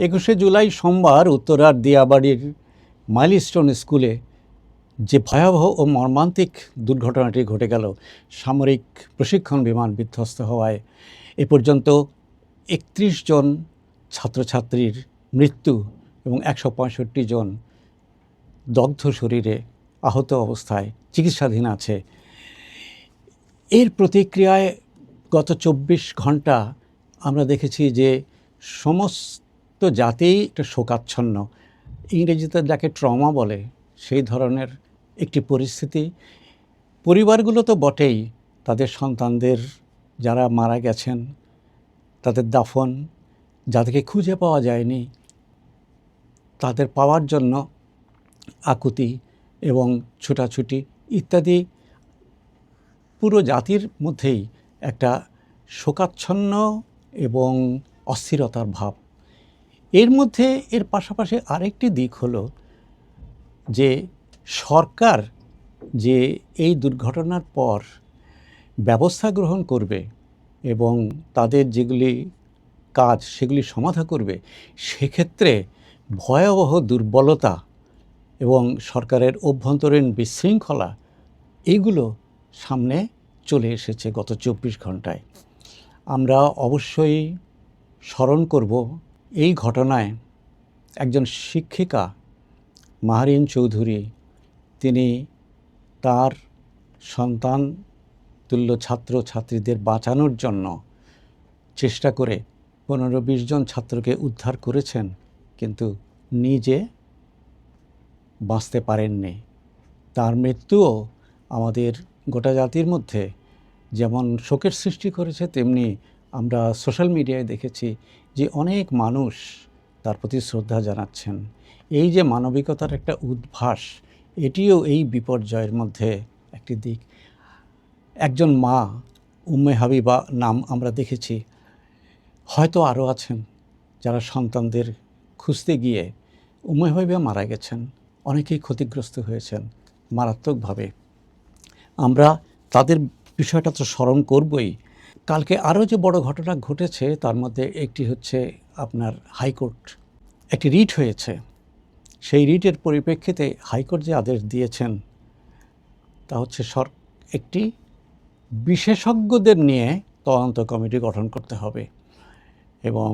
একুশে জুলাই সোমবার উত্তরার দিয়াবাড়ির মাইলস্টোন স্কুলে যে ভয়াবহ ও মর্মান্তিক দুর্ঘটনাটি ঘটে গেল, সামরিক প্রশিক্ষণ বিমান বিধ্বস্ত হওয়ায়, এ পর্যন্ত একত্রিশ জন ছাত্রছাত্রীর মৃত্যু এবং একশো পঁয়ষট্টি জন দগ্ধ শরীরে আহত অবস্থায় চিকিৎসাধীন আছে। এর প্রতিক্রিয়ায় গত চব্বিশ ঘণ্টা আমরা দেখেছি যে সমস্ত জাতিই একটা শোকাচ্ছন্ন। ইংরেজিতে যাকে ট্রমা বলে, সেই ধরনের একটি পরিস্থিতি। পরিবারগুলো তো বটেই, তাদের সন্তানদের যারা মারা গেছেন, তাদের দাফন, যাদেরকে খুঁজে পাওয়া যায়নি, তাদের পাওয়ার জন্য আকুতি এবং ছোটাছুটি ইত্যাদি পুরো জাতির মধ্যেই একটা শোকাচ্ছন্ন এবং অস্থিরতার ভাব। এর মধ্যে এর পাশাপাশি আরেকটি দিক হলো যে সরকার যে এই দুর্ঘটনার পর ব্যবস্থা গ্রহণ করবে এবং তাদের যেগুলি কাজ সেগুলি সমাধা করবে, সেক্ষেত্রে ভয়াবহ দুর্বলতা এবং সরকারের অভ্যন্তরীণ বিশৃঙ্খলা, এগুলো সামনে চলে এসেছে গত চব্বিশ ঘন্টায় আমরা অবশ্যই স্মরণ করব এই ঘটনায় একজন শিক্ষিকা মাহারিন চৌধুরী, তিনি তার সন্তান তুল্য ছাত্র ছাত্রীদের বাঁচানোর জন্য চেষ্টা করে পনেরো বিশ জন ছাত্রকে উদ্ধার করেছেন, কিন্তু নিজে বাঁচতে পারেননি। তার মৃত্যুও আমাদের গোটা জাতির মধ্যে যেমন শোকের সৃষ্টি করেছে, তেমনি আমরা সোশ্যাল মিডিয়ায় দেখেছি যে অনেক মানুষ তার প্রতি শ্রদ্ধা জানাচ্ছেন। এই যে মানবিকতার একটা উদ্ভাস, এটিও এই বিপর্যয়ের মধ্যে একটি দিক। একজন মা, উম্মে হাবিবা নাম আমরা দেখেছি, হয়তো আরও আছেন, যারা সন্তানদের খুঁজতে গিয়ে উম্মে হাবিবা মারা গেছেন, অনেকেই ক্ষতিগ্রস্ত হয়েছেন মারাত্মকভাবে। আমরা তাদের বিষয়টা তো স্মরণ করবই কালকে আরও যে বড় ঘটনা ঘটেছে, তার মধ্যে একটি হচ্ছে আপনার হাইকোর্ট। একটি রিট হয়েছে। সেই রিটের পরিপ্রেক্ষিতে হাইকোর্ট যে আদেশ দিয়েছেন, তা হচ্ছে সর, একটি বিশেষজ্ঞদের নিয়ে তদন্ত কমিটি গঠন করতে হবে এবং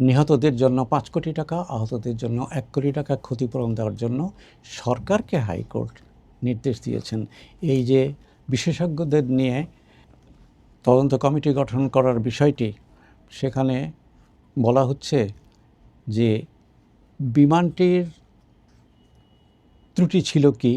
নিহতদের জন্য পাঁচ কোটি টাকা, আহতদের জন্য এক কোটি টাকা ক্ষতিপূরণ দেওয়ার জন্য সরকারকে হাইকোর্ট নির্দেশ দিয়েছেন। এই যে বিশেষজ্ঞদের নিয়ে তদন্ত কমিটি গঠন করার বিষয়টি সেখানে বলা হচ্ছে যে বিমানটির ত্রুটি ছিল কি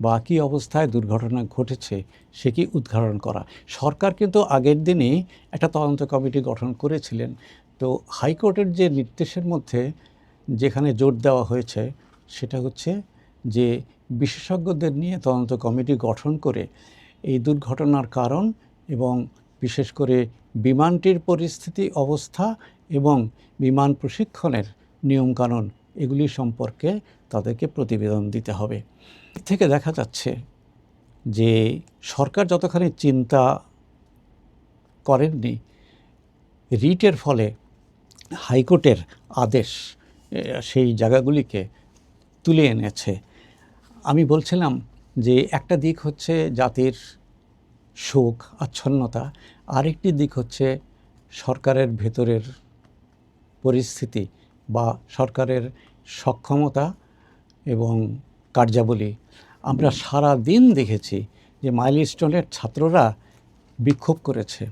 বা কী অবস্থায় দুর্ঘটনা ঘটেছে সে কি উদ্ঘাটন করা। সরকার কিন্তু আগের দিনই একটা তদন্ত কমিটি গঠন করেছিলেন। তো হাইকোর্টের যে নির্দেশের মধ্যে যেখানে জোর দেওয়া হয়েছে সেটা হচ্ছে যে বিশেষজ্ঞদের নিয়ে তদন্ত কমিটি গঠন করে এই দুর্ঘটনার কারণ এবং বিশেষ করে বিমানটির পরিস্থিতি, অবস্থা এবং বিমান প্রশিক্ষণের নিয়মকানুন, এগুলি সম্পর্কে তাদেরকে প্রতিবেদন দিতে হবে। থেকে দেখা যাচ্ছে যে সরকার যতখানি চিন্তা করেননি, রিটের ফলে হাইকোর্টের আদেশ সেই জায়গাগুলিকে তুলে এনেছে। আমি বলছিলাম যে একটা দিক হচ্ছে জাতির শোক, আচ্ছন্নতা। আরেকটি দিক হচ্ছে সরকারের ভেতরের পরিস্থিতি বা সরকারের সক্ষমতা এবং কার্যাবলী। আমরা সারা দিন দেখেছি যে মাইল মাইলস্টোনের ছাত্ররা বিক্ষোভ করেছে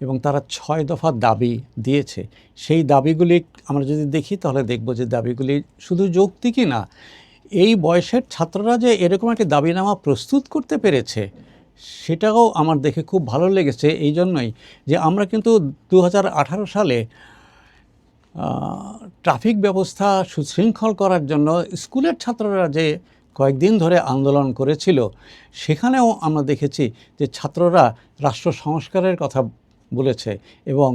এবং তারা ছয় দফা দাবি দিয়েছে। সেই দাবিগুলি আমরা যদি দেখি তাহলে দেখব যে দাবিগুলি শুধু যৌক্তিকই না। এই বয়সের ছাত্ররা যে এরকম একটি দাবিনামা প্রস্তুত করতে পেরেছে সেটাও আমার দেখে খুব ভালো লেগেছে এই জন্যই যে আমরা কিন্তু দু হাজার আঠারো সালে ট্রাফিক ব্যবস্থা সুশৃঙ্খল করার জন্য স্কুলের ছাত্ররা যে কয়েকদিন ধরে আন্দোলন করেছিল, সেখানেও আমরা দেখেছি যে ছাত্ররা রাষ্ট্র সংস্কারের কথা বলেছে এবং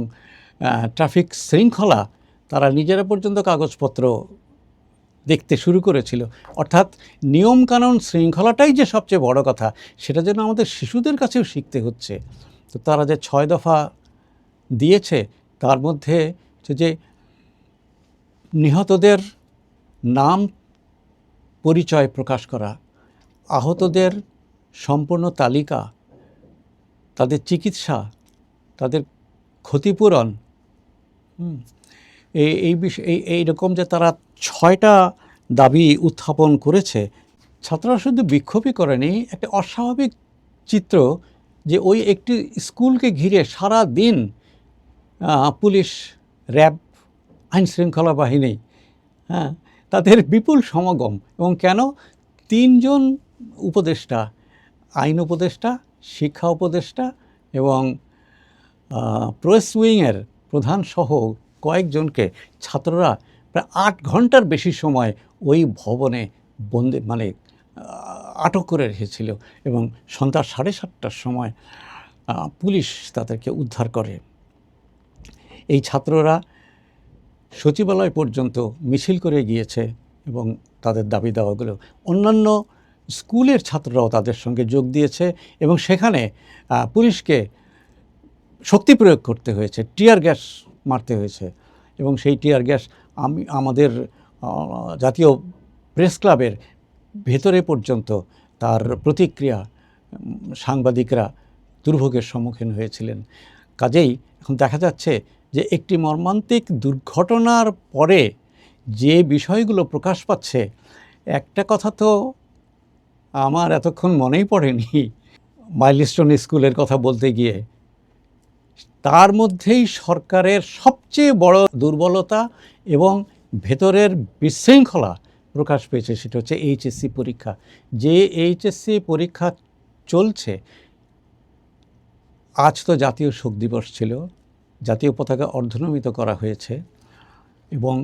ট্রাফিক শৃঙ্খলা, তারা নিজেরা পর্যন্ত কাগজপত্র দেখতে শুরু করেছিল। অর্থাৎ নিয়মকানুন শৃঙ্খলাটাই যে সবচেয়ে বড় কথা, সেটা যেন আমাদের শিশুদের কাছেও শিখতে হচ্ছে। তো তারা যে ছয় দফা দিয়েছে, তার মধ্যে যে নিহতদের নাম পরিচয় প্রকাশ করা, আহতদের সম্পূর্ণ তালিকা, তাদের চিকিৎসা, তাদের ক্ষতিপূরণ এই এই বিষয়, এই, এইরকম যে তারা ছয়টা দাবি উত্থাপন করেছে। ছাত্ররা শুধু বিক্ষোভই করেনি, একটা অস্বাভাবিক চিত্র যে ওই একটি স্কুলকে ঘিরে সারা দিন পুলিশ, র্যাব, আইনশৃঙ্খলা বাহিনী হ্যাঁ তাদের বিপুল সমাগম। এবং কেন? তিনজন উপদেষ্টা, আইন উপদেষ্টা, শিক্ষা উপদেষ্টা এবং প্রেস উইংয়ের প্রধান সহ কয়েকজনকে ছাত্ররা প্রায় আট ঘণ্টার বেশি সময় ওই ভবনে বন্দি মানে আটক করে রেখেছিল এবং সন্ধ্যা সাড়ে সাতটার সময় পুলিশ তাদেরকে উদ্ধার করে। এই ছাত্ররা সচিবালয় পর্যন্ত মিছিল করে গিয়েছে এবং তাদের দাবি দাওয়াগুলো অন্যান্য স্কুলের ছাত্ররাও তাদের সঙ্গে যোগ দিয়েছে এবং সেখানে পুলিশকে শক্তি প্রয়োগ করতে হয়েছে, টিয়ার গ্যাস মারতে হয়েছে এবং সেই টিয়ার গ্যাস আমি, আমাদের জাতীয় প্রেস ক্লাবের ভেতরে পর্যন্ত তার প্রতিক্রিয়া সাংবাদিকরা দুর্ভোগের সম্মুখীন হয়েছিলেন। কাজেই এখন দেখা যাচ্ছে যে একটি মর্মান্তিক দুর্ঘটনার পরে যে বিষয়গুলো প্রকাশ পাচ্ছে, একটা কথা তো আমার এতক্ষণ মনেই পড়েনি। মাইলস্টোন স্কুলের কথা বলতে গিয়ে তার মধ্যেই সরকারের সবচেয়ে বড় দুর্বলতা এবং ভেতরের বিশৃঙ্খলা প্রকাশ পেয়েছে, সেটা হচ্ছে এইচএসসি পরীক্ষা। যে এইচএসসি পরীক্ষা চলছে, আজ তো জাতীয় শোক দিবস ছিল, জাতীয় পতাকা অর্ধনমিত করা হয়েছে এবং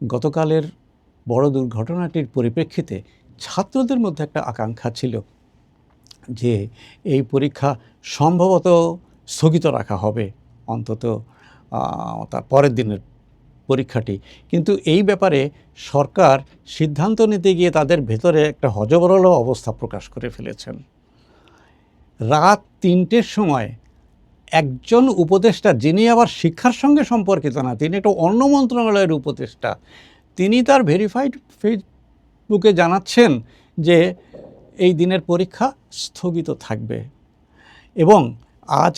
গতকালের বড় দুর্ঘটনাটির পরিপ্রেক্ষিতে ছাত্রদের মধ্যে একটা আকাঙ্ক্ষা ছিল যে এই পরীক্ষা সম্ভবত স্থগিত রাখা হবে অন্তত তার পরের দিনের পরীক্ষাটি। কিন্তু এই ব্যাপারে সরকার সিদ্ধান্ত নিতে গিয়ে তাদের ভেতরে একটা হজবরল অবস্থা প্রকাশ করে ফেলেছেন। রাত তিনটের সময় একজন উপদেষ্টা যিনি আবার শিক্ষার সঙ্গে সম্পর্কিত না, তিনি একটা অন্য মন্ত্রণালয়ের উপদেষ্টা, তিনি তার ভেরিফাইড ফেসবুকে জানাচ্ছেন যে এই দিনের পরীক্ষা স্থগিত থাকবে। এবং আজ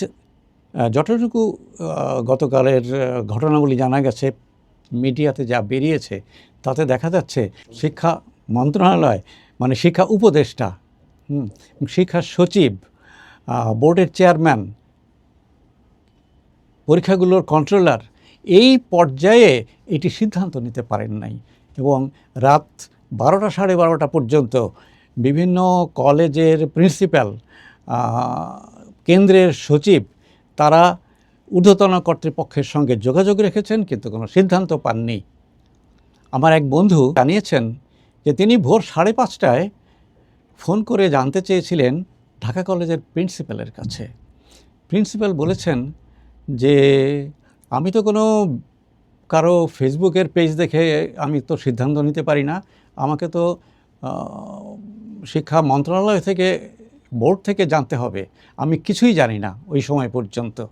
যতটুকু গতকালের ঘটনাগুলি জানা গেছে, মিডিয়াতে যা বেরিয়েছে, তাতে দেখা যাচ্ছে শিক্ষা মন্ত্রণালয় মানে শিক্ষা উপদেষ্টা শিক্ষা সচিব বোর্ডের চেয়ারম্যান, পরীক্ষাগুলোর কন্ট্রোলার, এই পর্যায়ে এটি সিদ্ধান্ত নিতে পারেন নাই। এবং রাত বারোটা সাড়ে বারোটা পর্যন্ত বিভিন্ন কলেজের প্রিন্সিপাল কেন্দ্রের সচিব তারা ঊর্ধ্বতন কর্তৃপক্ষের সঙ্গে যোগাযোগ রেখেছেন, কিন্তু কোনো সিদ্ধান্ত পাননি। আমার এক বন্ধু জানিয়েছেন যে তিনি ভোর সাড়ে পাঁচটায় ফোন করে জানতে চেয়েছিলেন ঢাকা কলেজের প্রিন্সিপালের কাছে। প্রিন্সিপাল বলেছেন যে, আমি তো কোনো কারও ফেসবুকের পেজ দেখে আমি তো সিদ্ধান্ত নিতে পারি না। আমাকে তো শিক্ষা মন্ত্রণালয় থেকে বোর্ড থেকে জানতে হবে। আমি কিছুই জানি না ওই সময় পর্যন্ত।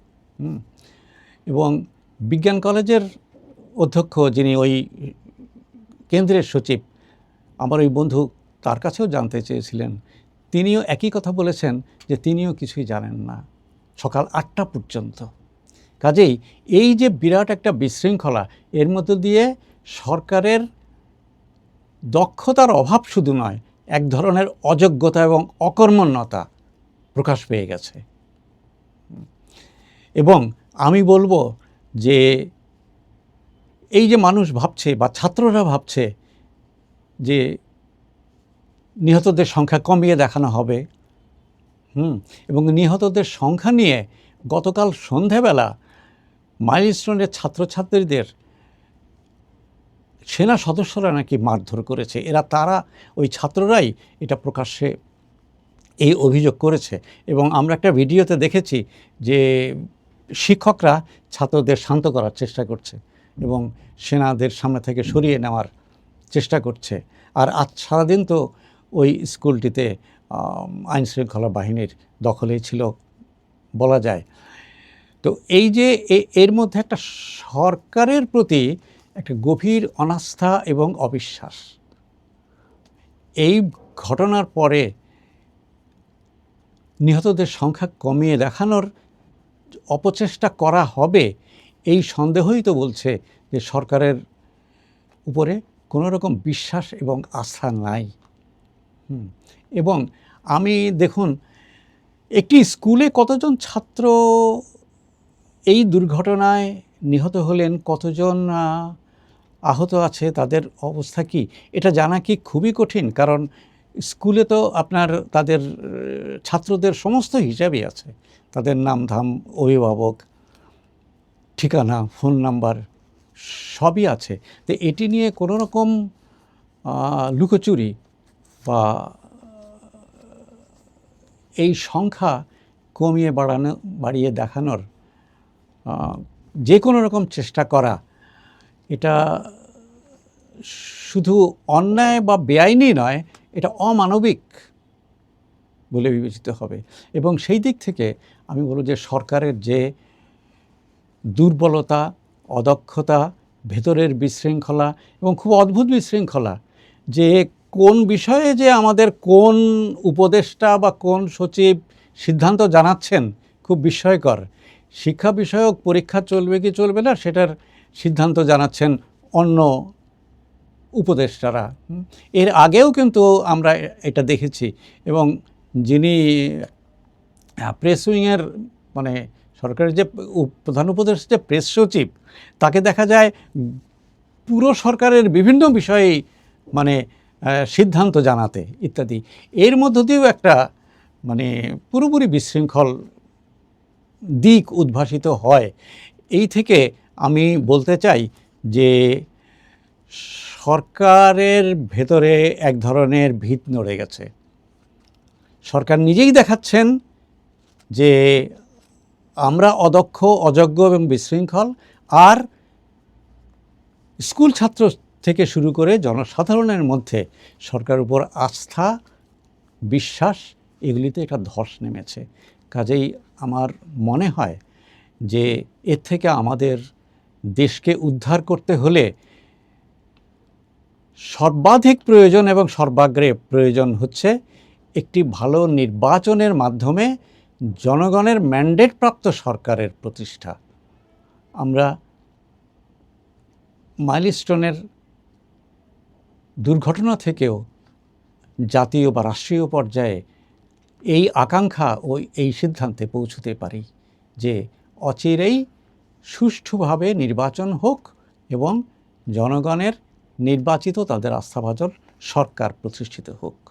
এবং বিজ্ঞান কলেজের অধ্যক্ষ যিনি ওই কেন্দ্রের সচিব, আমার ওই বন্ধু তার কাছেও জানতে চেয়েছিলেন। তিনিও একই কথা বলেছেন যে তিনিও কিছুই জানেন না সকাল আটটা পর্যন্ত। কাজেই এই যে বিরাট একটা বিশৃঙ্খলা, এর মধ্য দিয়ে সরকারের দক্ষতার অভাব শুধু নয় এক ধরনের অযোগ্যতা এবং অকর্মণ্যতা প্রকাশ পেয়ে গেছে। এবং আমি বলব যে এই যে মানুষ ভাবছে বা ছাত্ররা ভাবছে যে নিহতদের সংখ্যা কমিয়ে দেখানো হবে, হুম, এবং নিহতদের সংখ্যা নিয়ে গতকাল সন্ধেবেলা মাইলস্টোনের ছাত্রছাত্রীদের সেনা সদস্যরা নাকি মারধর করেছে, এরা তারা, ওই ছাত্ররাই এটা প্রকাশ্যে এই অভিযোগ করেছে। এবং আমরা একটা ভিডিওতে দেখেছি যে শিক্ষকরা ছাত্রদের শান্ত করার চেষ্টা করছে এবং সেনাদের সামনে থেকে সরিয়ে নেওয়ার চেষ্টা করছে। আর আজ সারাদিন তো ওই স্কুলটিতে আইনশৃঙ্খলা বাহিনীর দখলেই ছিল বলা যায়। তো এই যে এর মধ্যে একটা সরকারের প্রতি একটা গভীর অনাস্থা এবং অবিশ্বাস এই ঘটনার পরে নিহতদের সংখ্যা কমিয়ে দেখানোর অপচেষ্টা করা হবে, এই সন্দেহই তো বলছে যে সরকারের উপরে কোনো রকম বিশ্বাস এবং আস্থা নাই। এবং আমি দেখুন, একটি স্কুলে কতজন ছাত্র এই দুর্ঘটনায় নিহত হলেন কতজন আহত আছে, তাদের অবস্থা কি? এটা জানা কি খুবই কঠিন, কারণ স্কুলে তো আপনার তাদের ছাত্রদের সমস্ত হিসাবই আছে। তাদের নাম ধাম অভিভাবক, ঠিকানা, ফোন নাম্বার, সবই আছে। তো এটি নিয়ে কোনো রকম লুকোচুরি বা, এই সংখ্যা কমিয়ে বাড়ানো, বাড়িয়ে দেখানোর যে কোনো রকম চেষ্টা করা, এটা শুধু অন্যায় বা বেআইনি নয়, এটা অমানবিক বলে বিবেচিত হবে। এবং সেই দিক থেকে আমি বলব যে সরকারের যে দুর্বলতা, অদক্ষতা, ভেতরের বিশৃঙ্খলা এবং খুব অদ্ভুত বিশৃঙ্খলা যে কোন বিষয়ে যে আমাদের কোন উপদেষ্টা বা কোন সচিব সিদ্ধান্ত জানাচ্ছেন খুব বিস্ময়কর। শিক্ষা বিষয়ক পরীক্ষা চলবে কি চলবে না সেটার সিদ্ধান্ত জানাচ্ছেন অন্য উপদেষ্টারা। এর আগেও কিন্তু আমরা এটা দেখেছি এবং যিনি প্রেস উইংয়ের মানে সরকারের যে প্রধান উপদেষ্টা, যে প্রেস সচিব, তাকে দেখা যায় পুরো সরকারের বিভিন্ন বিষয়ে মানে সিদ্ধান্ত জানাতে ইত্যাদি। এর মধ্য দিয়েও একটা মানে পুরোপুরি বিশৃঙ্খল দিক উদ্ভাসিত হয়। এই থেকে আমি বলতে চাই যে সরকারের ভেতরে এক ধরনের ভিত নড়ে গেছে। সরকার নিজেই দেখাচ্ছেন যে আমরা অদক্ষ, অযোগ্য এবং বিশৃঙ্খল আর স্কুল ছাত্র থেকে শুরু করে জনসাধারণের মধ্যে সরকার উপর আস্থা, বিশ্বাস, এগুলিতে একটা ধস নেমেছে। কাজেই আমার মনে হয় যে এর থেকে আমাদের দেশকে উদ্ধার করতে হলে সর্বাধিক প্রয়োজন এবং সর্বাগ্রে প্রয়োজন হচ্ছে একটি ভালো নির্বাচনের মাধ্যমে জনগণের ম্যান্ডেট প্রাপ্ত সরকারের প্রতিষ্ঠা। আমরা মাইলস্টোনের দুর্ঘটনা থেকেও জাতীয় বা রাষ্ট্রীয় পর্যায়ে এই আকাঙ্ক্ষা ও এই সিদ্ধান্তে পৌঁছতে পারি যে অচিরেই সুষ্ঠুভাবে নির্বাচন হোক এবং জনগণের নির্বাচিত তাদের আস্থাভাজন সরকার প্রতিষ্ঠিত হোক।